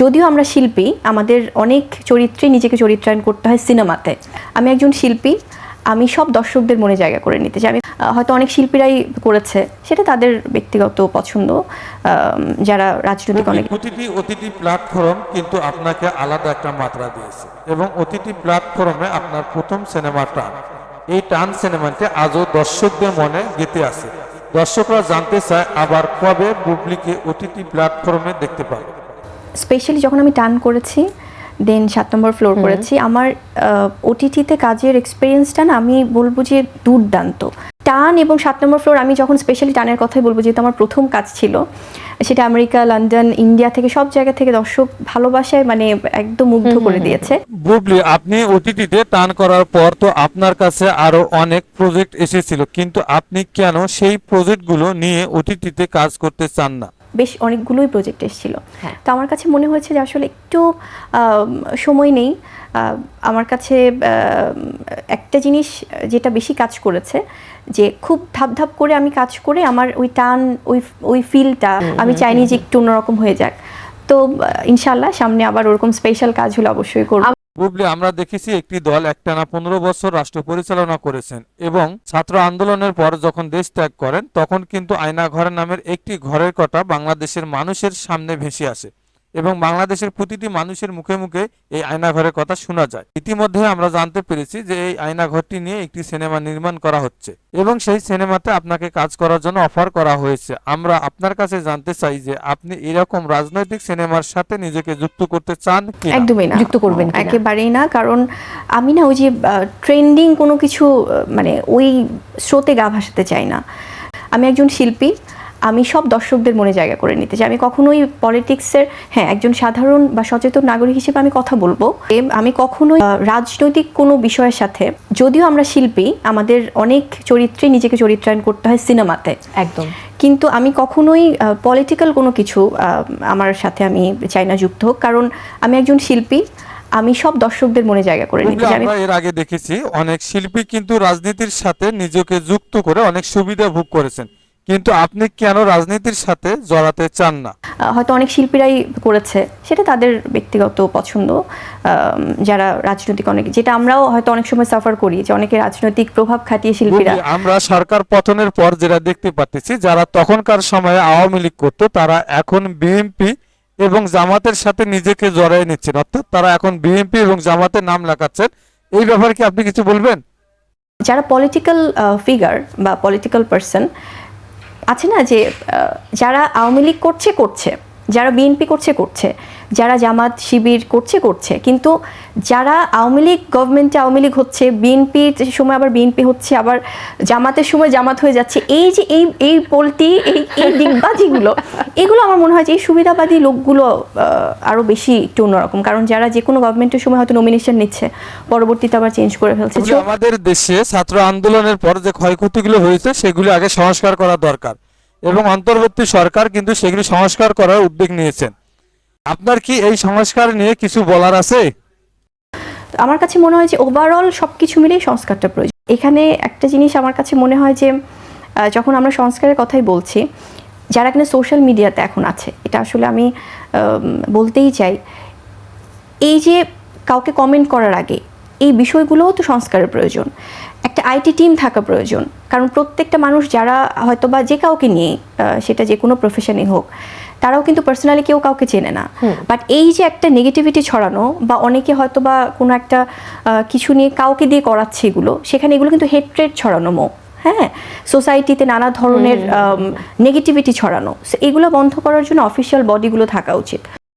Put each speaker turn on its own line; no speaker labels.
যদিও আমরা শিল্পী আমাদের অনেক চরিত্রে নিজেকে চরিত্রায়ন করতে হয় সিনেমাতে। আমি একজন শিল্পী আমি সব দর্শকদের মনে জায়গা করে নিতে চাই। আমি হয়তো অনেক শিল্পীরাই করেছে সেটা তাদের ব্যক্তিগত পছন্দ। যারা রাজনৈতিক অনেক
প্রতিটি অতিথি প্ল্যাটফর্ম কিন্তু আপনাকে আলাদা একটা মাত্রা দিয়েছে এবং অতিথি প্ল্যাটফর্মে আপনার প্রথম সিনেমা টান এই টান সিনেমাটি আজও দর্শকদের মনে গেঁথে আছে। দর্শকরা জানতে চায় আবার কবে বুবলিকে অতিথি প্ল্যাটফর্মে দেখতে পাবে।
স্পেশালি যখন আমি টান করেছি দেন সাত নম্বর ফ্লোর করেছি আমার ওটিটিতে কাজের এক্সপিরিয়েন্সটা না আমি বলব যে দুর্দান্ত। টান এবং সাত নম্বর ফ্লোর আমি যখন স্পেশালি টানের কথাই বলব যেহেতু আমার প্রথম কাজ ছিল সেটা আমেরিকা লন্ডন ইন্ডিয়া থেকে সব জায়গা থেকে দর্শক ভালোবাসায় মানে একদম মুগ্ধ করে দিয়েছে।
বুবলি আপনি ওটিটিতে টান করার পর তো আপনার কাছে আরও অনেক প্রজেক্ট এসেছিল কিন্তু আপনি কেন সেই প্রজেক্টগুলো নিয়ে ওটিটিতে কাজ করতে চান না?
বেশ অনেকগুলোই প্রজেক্ট এসেছিল।
হ্যাঁ।
তো আমার কাছে মনে হয়েছে যে আসলে একটু সময় নেই। আমার কাছে একটা জিনিস যেটা বেশি কাজ করেছে যে খুব ধাপ ধাপ করে আমি কাজ করে আমার ওই টান ওই ওই ফিলটা আমি চাইনি যে একটু অন্যরকম হয়ে যাক। তো ইনশাল্লাহ সামনে আবার ওরকম স্পেশাল কাজ হলে অবশ্যই করব।
বুবলি আমরা দেখেছি একটি দল একটানা পনেরো বছর রাষ্ট্র পরিচালনা করেছেন এবং ছাত্র আন্দোলনের পর যখন দেশ ত্যাগ করেন, তখন কিন্তু আয়না ঘর নামের একটি ঘরের কথা বাংলাদেশের মানুষের সামনে ভেসে আসে। এবং বাংলাদেশের প্রতিটি মানুষের মুখে মুখে এই আয়না ঘরের কথা শোনা যায়। ইতিমধ্যে আমরা জানতে পেরেছি যে এই আয়না ঘরটি নিয়ে একটি সিনেমা নির্মাণ করা হচ্ছে এবং সেই সিনেমাতে আপনাকে কাজ করার জন্য অফার করা হয়েছে। আমরা আপনার কাছে জানতে চাই যে আপনি এরকম রাজনৈতিক সিনেমার সাথে নিজেকে যুক্ত করতে চান কি
একদমই না।
যুক্ত করবেন?
একেবারেই না কারণ আমি না ওই যে ট্রেন্ডিং কোনো কিছু মানে ওই স্রোতে গা ভাসাতে চাই না। আমি একজন শিল্পী আমি সব দর্শকদের মনে জায়গা করে নিতে চাই। আমি কখনোই পলিটিক্সের হ্যাঁ একজন সাধারণ বা সচেতন নাগরিক হিসেবে আমি কথা বলব। আমি কখনোই রাজনৈতিক কোনো বিষয়ের সাথে যদিও আমরা শিল্পী আমাদের অনেক চরিত্রে নিজেকে চরিত্রায়ন করতে হয় সিনেমাতে।
একদম।
কিন্তু আমি কখনোই পলিটিক্যাল কোনো কিছু আহ, আমার সাথে আমি চাই না যুক্ত হোক। কারণ আমি একজন শিল্পী আমি সব দর্শকদের মনে জায়গা করে নিতে চাই।
আমরা এর আগে দেখেছি অনেক শিল্পী কিন্তু রাজনীতির সাথে নিজেকে যুক্ত করে অনেক সুবিধা ভোগ করেছেন। কিন্তু আপনি কেন রাজনীতির সাথে জড়াতে চান না?
হয়তো অনেক শিল্পীরাই করেছে সেটা তাদের ব্যক্তিগত পছন্দ। যারা রাজনৈতিক অনেক যেটা আমরাও হয়তো অনেক সময় সাফার করি যে অনেকে রাজনৈতিক প্রভাব খাটিয়ে শিল্পীরা
আমরা সরকার পতনের পর যেটা দেখতে পাচ্ছি যারা তখনকার সময়ে আওয়ামী লীগ করতো তারা এখন বিএনপি এবং জামাতের সাথে নিজেকে জড়াই নিচ্ছেন। অর্থাৎ তারা এখন বিএনপি এবং জামাতের নাম লেখাচ্ছেন এই ব্যাপারে কি আপনি কিছু বলবেন?
যারা পলিটিক্যাল ফিগার বা পলিটিক্যাল পার্সন আছে না যে যারা আওয়ামী লীগ করছে করছে। যারা বিএনপি করছে করছে। যারা জামাত শিবির করছে করছে। কিন্তু যারা আওয়ামী লীগ গভর্নমেন্টে আওয়ামী লীগ হচ্ছে বিএনপির সময় আবার বিএনপি হচ্ছে আবার জামাতের সময় জামাত হয়ে যাচ্ছে এই যে এই এই পোলটি এই এই দিগবাজিগুলো এগুলো আমার মনে হয় যে এই সুবিধাবাদী লোকগুলো আহ, আরও বেশি একটু অন্যরকম। কারণ যারা যে কোনো গভর্নমেন্টের সময় হয়তো নমিনেশন নিচ্ছে পরবর্তীতে আবার চেঞ্জ করে ফেলছে।
আমাদের দেশে ছাত্র আন্দোলনের পর যে ক্ষয়ক্ষতিগুলো হয়েছে সেগুলো আগে সংস্কার করা দরকার। এবং অন্তর্বর্তী সরকার কিন্তু সেগুলি সংস্কার করার উদ্যোগ নিয়েছেন। আপনার কি এই সংস্কার নিয়ে কিছু বলার আছে?
আমার কাছে মনে হয় যে ওভারঅল সব কিছু মিলেই সংস্কারটা প্রয়োজন। এখানে একটা জিনিস আমার কাছে মনে হয় যে যখন আমরা সংস্কারের কথাই বলছি যারা কিনা সোশ্যাল মিডিয়াতে এখন আছে এটা আসলে আম, বলতেই চাই এই যে কাউকে কমেন্ট করার আগে এই বিষয়গুলোও তো সংস্কারের প্রয়োজন। একটা আইটি টিম থাকা প্রয়োজন। কারণ প্রত্যেকটা মানুষ যারা হয়তো বা যে কাউকে নিয়ে সেটা যে কোনো প্রফেশনে হোক তারাও কিন্তু পার্সোনালি কেউ কাউকে চেনে না। বাট এই যে একটা নেগেটিভিটি ছড়ানো বা অনেকে হয়তো বা কোনো একটা কিছু নিয়ে কাউকে দিয়ে করাচ্ছে এগুলো সেখানে এগুলো কিন্তু হেট্রেড ছড়ানো মো। হ্যাঁ? সোসাইটিতে নানা ধরনের নেগেটিভিটি ছড়ানো। এগুলো বন্ধ করার জন্য অফিসিয়াল বডিগুলো থাকা উচিত।